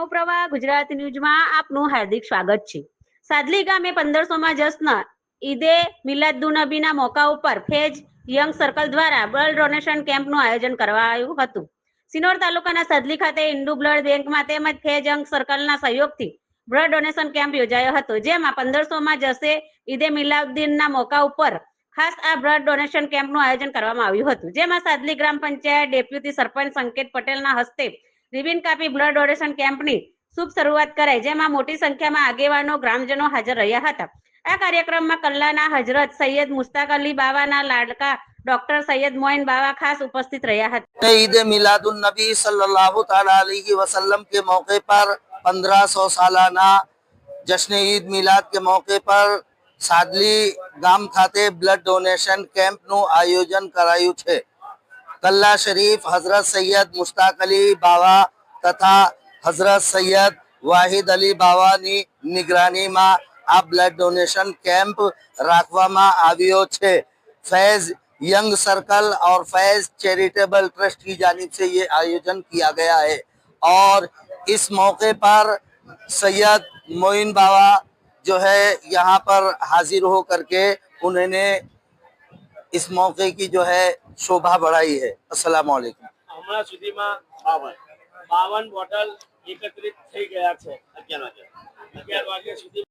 નવપ્રવાહ ગુજરાત ન્યૂઝમાં આપનું હાર્દિક સ્વાગત છે. સાદલી ગામે પંદરસોમાં જશ્ન, ઈદે મિલાદુનબીના મોકા ઉપર ફેજ યંગ સર્કલ દ્વારા બ્લડ ડોનેશન કેમ્પનું આયોજન કરાયું હતું. સિનોર તાલુકાના સાદલી ખાતે ઇન્ડુ બ્લડ બેંકમાં તેમજ ફેજ યંગ સર્કલના સહયોગથી બ્લડ ડોનેશન કેમ્પ યોજાયો હતો, જેમાં પંદરસોમાં જશે ઈદે મિલાદુદ્દીનના મોકા ઉપર ખાસ આ બ્લડ ડોનેશન કેમ્પનું આયોજન કરવામાં આવ્યું હતું. જેમાં સાદલી ગ્રામ પંચાયત ડેપ્યુટી સરપંચ સંકેત પટેલના હસ્તે રિબિન કાપી બ્લડ ડોનેશન કેમ્પની શુભ શરૂઆત કરાઈ જેમાં મોટી સંખ્યામાં આગેવાનો ગ્રામજનો હાજર રહ્યા હતા આ કાર્યક્રમમાં કલ્લાના હજરત સૈયદ મુસ્તાક અલી બાવાના લાડકા ડોક્ટર સૈયદ મોઇન બાવા ખાસ ઉપસ્થિત રહ્યા હતા ईद मिलादुन नबी सल्लल्लाहु ताला अलैहि वसल्लम के मौके पर 1500 सालाना जश्न ईद मिलाद के मौके पर સાદલી ગામ ખાતે બ્લડ ડોનેશન કેમ્પનું આયોજન કરાયું છે કલ્લા શરીફ હઝરત સૈયદ મુસ્તાક અલી બાવા તથા હઝરત સૈયદ વાહિદ અલી બાવાની નિગરાનીમાં આ બ્લડ ડોનેશન કેમ્પ રાખવામાં આવ્યો છે फैज यंग सर्कल और फैज चैरिटेबल ट्रस्ट की जानिब से ये आयोजन किया गया है और इस मौके पर सैयद मोइन बाबा जो है यहाँ पर हाजिर हो करके उन्होंने इस मौके की जो है शोभा बढ़ाई है अस्सलाम वालेकुम હમણાં સુધીમાં બાવન બાવન બોટલ એકત્રિત થઈ ગયા છે અગિયાર વાગે અગિયાર વાગ્યા સુધી